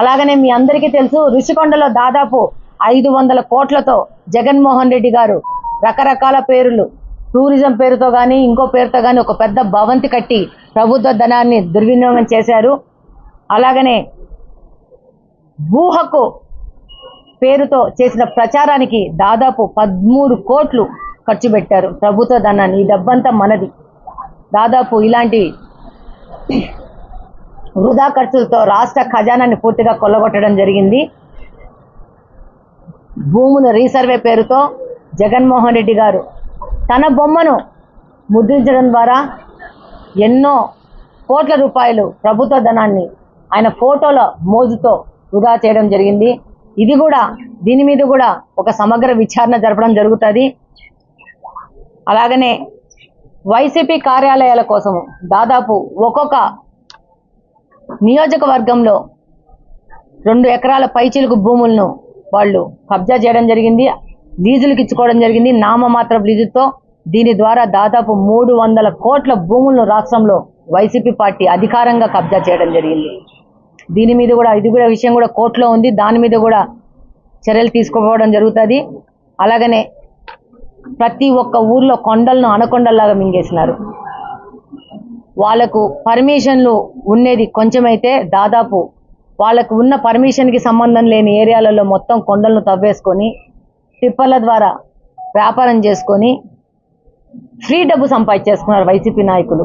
అలాగనే మీ అందరికీ తెలుసు రుషికొండలో దాదాపు ఐదు వందల కోట్లతో జగన్మోహన్ రెడ్డి గారు రకరకాల పేర్లు టూరిజం పేరుతో కానీ ఇంకో పేరుతో కానీ ఒక పెద్ద భవంతి కట్టి ప్రభుత్వ ధనాన్ని దుర్వినియోగం చేశారు. అలాగనే ఊహకు పేరుతో చేసిన ప్రచారానికి దాదాపు పదమూడు కోట్లు ఖర్చు పెట్టారు ప్రభుత్వ ధనాన్ని. ఈ డబ్బంతా మనది. దాదాపు ఇలాంటి వృధా ఖర్చులతో రాష్ట్ర ఖజానాన్ని పూర్తిగా కొల్లగొట్టడం జరిగింది. భూముల రీసర్వే పేరుతో జగన్మోహన్ రెడ్డి గారు తన బొమ్మను ముద్రించడం ద్వారా ఎన్నో కోట్ల రూపాయలు ప్రభుత్వ ధనాన్ని ఆయన ఫోటోల మోజుతో వృధా చేయడం జరిగింది. ఇది కూడా దీని మీద కూడా ఒక సమగ్ర విచారణ జరపడం జరుగుతుంది. అలాగనే వైసీపీ కార్యాలయాల కోసము దాదాపు ఒక్కొక్క నియోజకవర్గంలో రెండు ఎకరాల పైచిలుకు భూములను వాళ్ళు కబ్జా చేయడం జరిగింది. లీజులకు ఇచ్చుకోవడం జరిగింది. నామమాత్ర లీజుతో దీని ద్వారా దాదాపు మూడు వందల కోట్ల భూములను రాష్ట్రంలో వైసీపీ పార్టీ అధికారంగా కబ్జా చేయడం జరిగింది. దీని మీద కూడా ఇది కూడా విషయం కూడా కోర్టులో ఉంది. దాని మీద కూడా చర్యలు తీసుకోవడం జరుగుతుంది. అలాగనే ప్రతి ఒక్క ఊర్లో కొండలను అనకొండల్లాగా మింగేసినారు. వాళ్ళకు పర్మిషన్లు ఉండేది కొంచెమైతే దాదాపు వాళ్ళకు ఉన్న పర్మిషన్కి సంబంధం లేని ఏరియాలలో మొత్తం కొండలను తవ్వేసుకొని టిప్పర్ల ద్వారా వ్యాపారం చేసుకొని ఫ్రీ డబ్బు సంపాదించేసుకున్నారు వైసీపీ నాయకులు.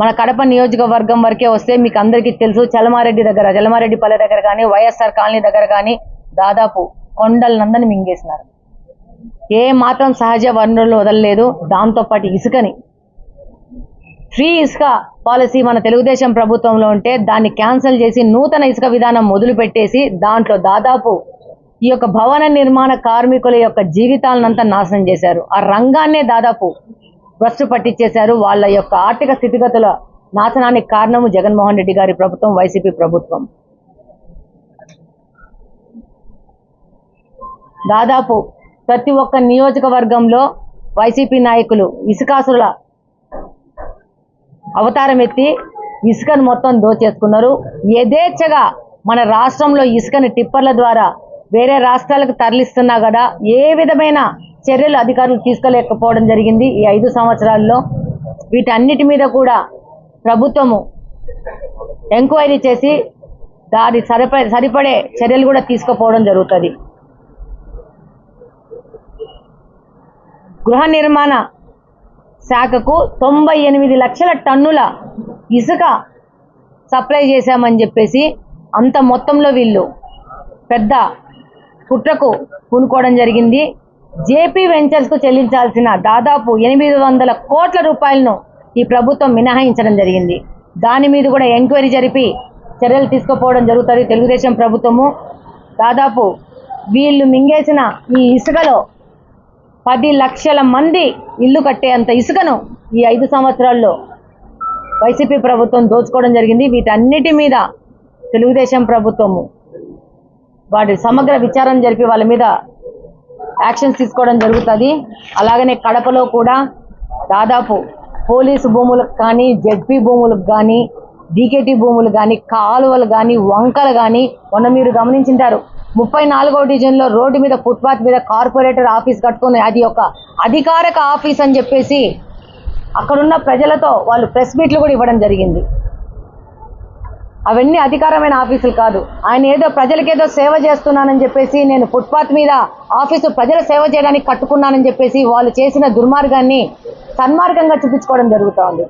మన కడప నియోజకవర్గం వరకే వస్తే మీకు అందరికీ తెలుసు చలమారెడ్డి దగ్గర చలమారెడ్డి పల్లె దగ్గర కానీ వైఎస్ఆర్ కాలనీ దగ్గర కానీ దాదాపు కొండలనందని మింగేసినారు. ఏ మాత్రం సహజ వనరులు వదలలేదు దాంతోపాటు ఇసుకని ఫ్రీ ఇసుక పాలసీ మన తెలుగుదేశం ప్రభుత్వంలో ఉంటే దాన్ని క్యాన్సిల్ చేసి నూతన ఇసుక విధానం మొదలు పెట్టేసి దాంట్లో దాదాపు ఈ యొక్క భవన నిర్మాణ కార్మికుల యొక్క జీవితాలనంతా నాశనం చేశారు. ఆ రంగాన్నే దాదాపు భ్రష్టు పట్టించేశారు వాళ్ళ యొక్క ఆర్థిక స్థితిగతుల నాశనానికి కారణము జగన్మోహన్ రెడ్డి గారి ప్రభుత్వం వైసీపీ ప్రభుత్వం. దాదాపు ప్రతి ఒక్క నియోజకవర్గంలో వైసీపీ నాయకులు ఇసుకాసుల అవతారం ఎత్తి ఇసుకను మొత్తం దోచేసుకున్నారు. యథేచ్ఛగా మన రాష్ట్రంలో ఇసుకను టిప్పర్ల ద్వారా వేరే రాష్ట్రాలకు తరలిస్తున్నా కదా ఏ విధమైన చర్యలు అధికారులు తీసుకోలేకపోవడం జరిగింది ఈ ఐదు సంవత్సరాల్లో. వీటన్నిటి మీద కూడా ప్రభుత్వము ఎంక్వైరీ చేసి దాని సరిపడే సరిపడే చర్యలు కూడా తీసుకుపోవడం జరుగుతుంది. గృహ నిర్మాణ శాఖకు తొంభై ఎనిమిది లక్షల టన్నుల ఇసుక సప్లై చేశామని చెప్పేసి అంత మొత్తంలో వీళ్ళు పెద్ద కుట్రకు పూనుకోవడం జరిగింది. జేపీ వెంచర్స్కు చెల్లించాల్సిన దాదాపు ఎనిమిది వందల కోట్ల రూపాయలను ఈ ప్రభుత్వం మినహాయించడం జరిగింది. దాని మీద కూడా ఎంక్వైరీ జరిపి చర్యలు తీసుకుపోవడం జరుగుతుంది తెలుగుదేశం ప్రభుత్వము. దాదాపు వీళ్ళు మింగేసిన ఈ ఇసుకలో పది లక్షల మంది ఇల్లు కట్టేంత ఇసుకను ఈ ఐదు సంవత్సరాల్లో వైసీపీ ప్రభుత్వం దోచుకోవడం జరిగింది. వీటన్నిటి మీద తెలుగుదేశం ప్రభుత్వము వాటి సమగ్ర విచారం జరిపి వాళ్ళ మీద యాక్షన్స్ తీసుకోవడం జరుగుతుంది. అలాగనే కడపలో కూడా దాదాపు పోలీసు భూములకు కానీ జడ్పీ భూములకు కానీ డీకేటీ భూములు కానీ కాలువలు కానీ వంకలు కానీ మొన్న మీరు గమనించింటారు. ముప్పై నాలుగో డివిజన్లో రోడ్డు మీద ఫుట్పాత్ మీద కార్పొరేటర్ ఆఫీస్ కట్టుకుని అది ఒక అధికారిక ఆఫీస్ అని చెప్పేసి అక్కడున్న ప్రజలతో వాళ్ళు ప్రెస్ మీట్లు కూడా ఇవ్వడం జరిగింది. అవన్నీ అధికారమైన ఆఫీసులు కాదు. ఆయన ఏదో ప్రజలకేదో సేవ చేస్తున్నానని చెప్పేసి నేను ఫుట్పాత్ మీద ఆఫీసు ప్రజల సేవ చేయడానికి కట్టుకున్నానని చెప్పేసి వాళ్ళు చేసిన దుర్మార్గాన్ని సన్మార్గంగా చూపించుకోవడం జరుగుతోంది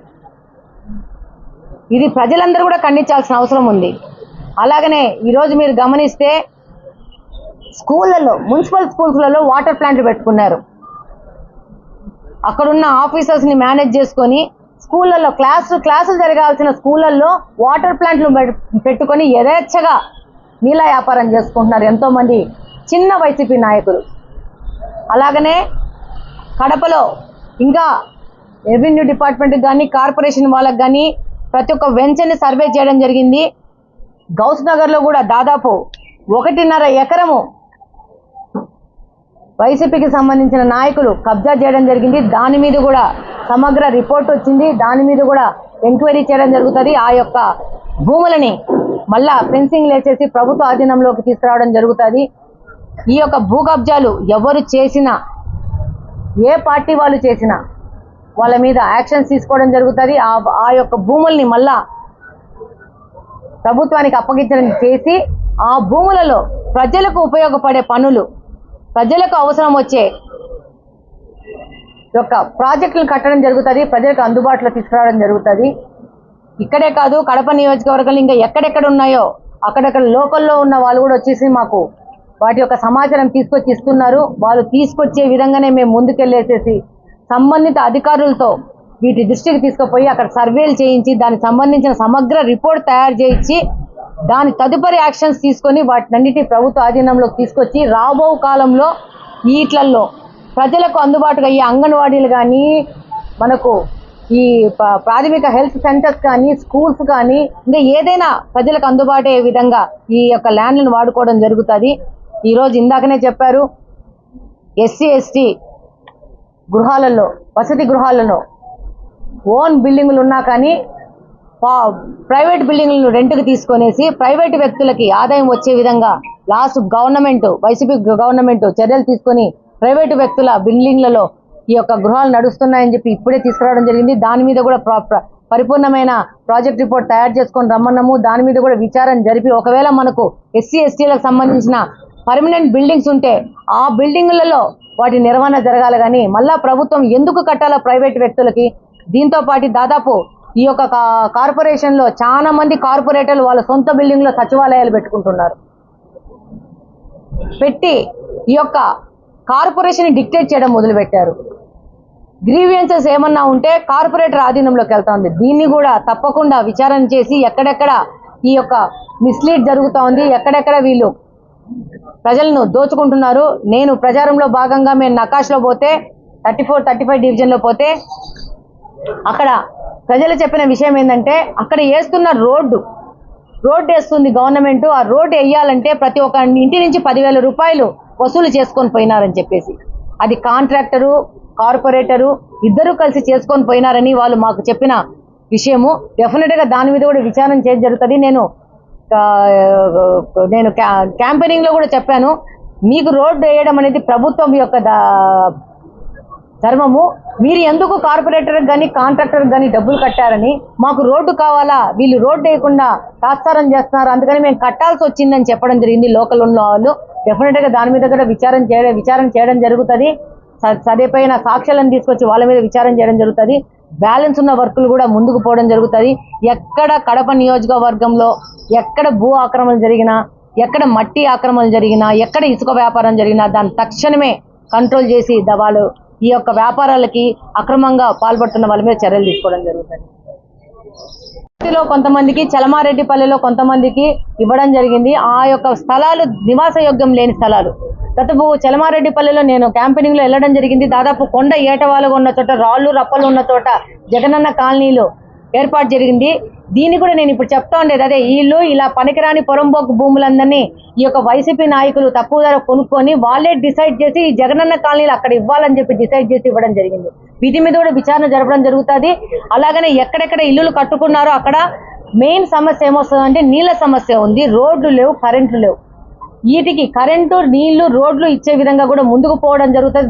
ఇది ప్రజలందరూ కూడా ఖండించాల్సిన అవసరం ఉంది. అలాగనే ఈరోజు మీరు గమనిస్తే స్కూళ్ళలో మున్సిపల్ స్కూల్స్లలో వాటర్ ప్లాంట్లు పెట్టుకున్నారు. అక్కడున్న ఆఫీసర్స్ని మేనేజ్ చేసుకొని స్కూళ్ళల్లో క్లాసు క్లాసులు జరగాల్సిన స్కూళ్ళల్లో వాటర్ ప్లాంట్లు పెట్టుకొని యథేచ్ఛగా నీళ్ళ వ్యాపారం చేసుకుంటున్నారు ఎంతోమంది చిన్న వైసీపీ నాయకులు. అలాగనే కడపలో ఇంకా రెవెన్యూ డిపార్ట్మెంట్కి కానీ కార్పొరేషన్ వాళ్ళకి కానీ ప్రతి ఒక్క వెంచర్ని సర్వే చేయడం జరిగింది. గౌస్ నగర్లో కూడా దాదాపు ఒకటిన్నర ఎకరము వైసీపీకి సంబంధించిన నాయకులు కబ్జా చేయడం జరిగింది. దాని మీద కూడా సమగ్ర రిపోర్ట్ వచ్చింది. దాని మీద కూడా ఎంక్వైరీ చేయడం జరుగుతుంది. ఆ యొక్క భూములని మళ్ళా ఫెన్సింగ్ లేచేసి ప్రభుత్వ ఆధీనంలోకి తీసుకురావడం జరుగుతుంది. ఈ యొక్క భూ కబ్జాలు ఎవరు చేసినా ఏ పార్టీ వాళ్ళు చేసినా వాళ్ళ మీద యాక్షన్స్ తీసుకోవడం జరుగుతుంది. ఆ ఆ యొక్క భూముల్ని మళ్ళా ప్రభుత్వానికి అప్పగించడం చేసి ఆ భూములలో ప్రజలకు ఉపయోగపడే పనులు ప్రజలకు అవసరం వచ్చే యొక్క ప్రాజెక్టులను కట్టడం జరుగుతుంది ప్రజలకు అందుబాటులో తీసుకురావడం జరుగుతుంది. ఇక్కడే కాదు కడప నియోజకవర్గంలో ఇంకా ఎక్కడెక్కడ ఉన్నాయో అక్కడక్కడ లోకల్లో ఉన్న వాళ్ళు కూడా వచ్చేసి మాకు వాటి యొక్క సమాచారం తీసుకొచ్చి ఇస్తున్నారు. వాళ్ళు తీసుకొచ్చే విధంగానే మేము ముందుకెళ్ళేసేసి సంబంధిత అధికారులతో వీటి దృష్టికి తీసుకుపోయి అక్కడ సర్వేలు చేయించి దానికి సంబంధించిన సమగ్ర రిపోర్ట్ తయారు చేయించి దాని తదుపరి యాక్షన్స్ తీసుకొని వాటినన్నిటిని ప్రభుత్వ ఆధీనంలోకి తీసుకొచ్చి రాబో కాలంలో వీటిలలో ప్రజలకు అందుబాటుగా ఈ అంగన్వాడీలు కానీ మనకు ఈ ప్రాథమిక హెల్త్ సెంటర్స్ కానీ స్కూల్స్ కానీ ఇంకా ఏదైనా ప్రజలకు అందుబాటు అయ్యే విధంగా ఈ యొక్క ల్యాండ్లను వాడుకోవడం జరుగుతుంది. ఈరోజు ఇందాకనే చెప్పారు ఎస్సీ ఎస్టీ గృహాలలో వసతి గృహాలలో ఓన్ బిల్డింగులు ఉన్నా కానీ ప్రైవేట్ బిల్డింగ్లను రెంట్కి తీసుకొనేసి ప్రైవేట్ వ్యక్తులకి ఆదాయం వచ్చే విధంగా లాస్ట్ గవర్నమెంట్ వైసీపీ గవర్నమెంట్ చర్యలు తీసుకొని ప్రైవేటు వ్యక్తుల బిల్డింగ్లలో ఈ యొక్క గృహాలు నడుస్తున్నాయని చెప్పి ఇప్పుడే తీసుకురావడం జరిగింది. దాని మీద కూడా పరిపూర్ణమైన ప్రాజెక్ట్ రిపోర్ట్ తయారు చేసుకొని రమ్మన్నాము. దాని మీద కూడా విచారణ జరిపి ఒకవేళ మనకు ఎస్సీ ఎస్టీలకు సంబంధించిన పర్మనెంట్ బిల్డింగ్స్ ఉంటే ఆ బిల్డింగ్లలో వాటి నిర్వహణ జరగాలి. కానీ మళ్ళా ప్రభుత్వం ఎందుకు కట్టాలో ప్రైవేట్ వ్యక్తులకి? దీంతో పాటు దాదాపు ఈ యొక్క కా- కార్పొరేషన్లో చాలా మంది కార్పొరేటర్లు వాళ్ళ సొంత బిల్డింగ్లో సచివాలయాలు పెట్టుకుంటున్నారు. పెట్టి ఈ యొక్క కార్పొరేషన్ డిక్టేట్ చేయడం మొదలుపెట్టారు. గ్రీవియన్సెస్ ఏమన్నా ఉంటే కార్పొరేటర్ ఆధీనంలోకి వెళ్తా ఉంది దీన్ని కూడా తప్పకుండా విచారణ చేసి ఎక్కడెక్కడ ఈ యొక్క మిస్లీడ్ జరుగుతూ ఉంది ఎక్కడెక్కడ వీళ్ళు ప్రజలను దోచుకుంటున్నారు. నేను ప్రచారంలో భాగంగా మేము నకాష్లో పోతే థర్టీ ఫోర్ థర్టీ ఫైవ్ డివిజన్లో పోతే అక్కడ ప్రజలు చెప్పిన విషయం ఏంటంటే అక్కడ వేస్తున్న రోడ్డు రోడ్డు వేస్తుంది గవర్నమెంట్ ఆ రోడ్డు వేయాలంటే ప్రతి ఒక్క ఇంటి నుంచి పదివేల రూపాయలు వసూలు చేసుకొని పోయినారని చెప్పేసి. అది కాంట్రాక్టరు కార్పొరేటరు ఇద్దరు కలిసి చేసుకొని పోయినారని వాళ్ళు మాకు చెప్పిన విషయము. డెఫినెట్గా దాని మీద కూడా విచారణ చేయడం జరుగుతుంది. నేను నేను క్యా- క్యాంపెనింగ్లో కూడా చెప్పాను. మీకు రోడ్డు వేయడం అనేది ప్రభుత్వం యొక్క దా- ధర్మము మీరు ఎందుకు కార్పొరేటర్ కానీ కాంట్రాక్టర్ కానీ డబ్బులు కట్టారని మాకు రోడ్డు కావాలా వీళ్ళు రోడ్డు వేయకుండా తాత్సారం చేస్తున్నారు అందుకని మేము కట్టాల్సి వచ్చిందని చెప్పడం జరిగింది లోకల్ ఉన్న వాళ్ళు. డెఫినెట్గా దాని మీద కూడా విచారం చేయడం విచారం చేయడం జరుగుతుంది. స- సరిపోయిన సాక్ష్యాలను తీసుకొచ్చి వాళ్ళ మీద విచారం చేయడం జరుగుతుంది. బ్యాలెన్స్ ఉన్న వర్కులు కూడా ముందుకు పోవడం జరుగుతుంది. ఎక్కడ కడప నియోజకవర్గంలో ఎక్కడ భూ ఆక్రమణ జరిగినా ఎక్కడ మట్టి ఆక్రమణ జరిగినా ఎక్కడ ఇసుక వ్యాపారం జరిగినా దాన్ని తక్షణమే కంట్రోల్ చేసి వాళ్ళు ఈ యొక్క వ్యాపారాలకి అక్రమంగా పాల్పడుతున్న వాళ్ళ మీద చర్యలు తీసుకోవడం జరుగుతుంది. లో కొంతమందికి చలమారెడ్డిపల్లిలో కొంతమందికి ఇవ్వడం జరిగింది. ఆ యొక్క స్థలాలు నివాస యోగ్యం లేని స్థలాలు. గతపు చలమారెడ్డిపల్లిలో నేను క్యాంపెయినింగ్లో వెళ్ళడం జరిగింది. దాదాపు కొండ ఏటవాలుగా ఉన్న చోట రాళ్ళు రప్పలు ఉన్న చోట జగనన్న కాలనీలో ఏర్పాటు జరిగింది. దీన్ని కూడా నేను ఇప్పుడు చెప్తా ఉండేది అదే వీళ్ళు ఇలా పనికిరాని పొరంబోకు భూములందరినీ ఈ యొక్క వైసీపీ నాయకులు తక్కువ ధర కొనుక్కొని వాళ్ళే డిసైడ్ చేసి ఈ జగనన్న కాలనీలు అక్కడ ఇవ్వాలని చెప్పి డిసైడ్ చేసి ఇవ్వడం జరిగింది. వీటి మీద కూడా విచారణ జరపడం జరుగుతుంది. అలాగనే ఎక్కడెక్కడ ఇల్లులు కట్టుకున్నారో అక్కడ మెయిన్ సమస్య ఏమొస్తుందంటే నీళ్ళ సమస్య ఉంది రోడ్లు లేవు కరెంట్లు లేవు. వీటికి కరెంటు నీళ్ళు రోడ్లు ఇచ్చే విధంగా కూడా ముందుకు పోవడం జరుగుతుంది.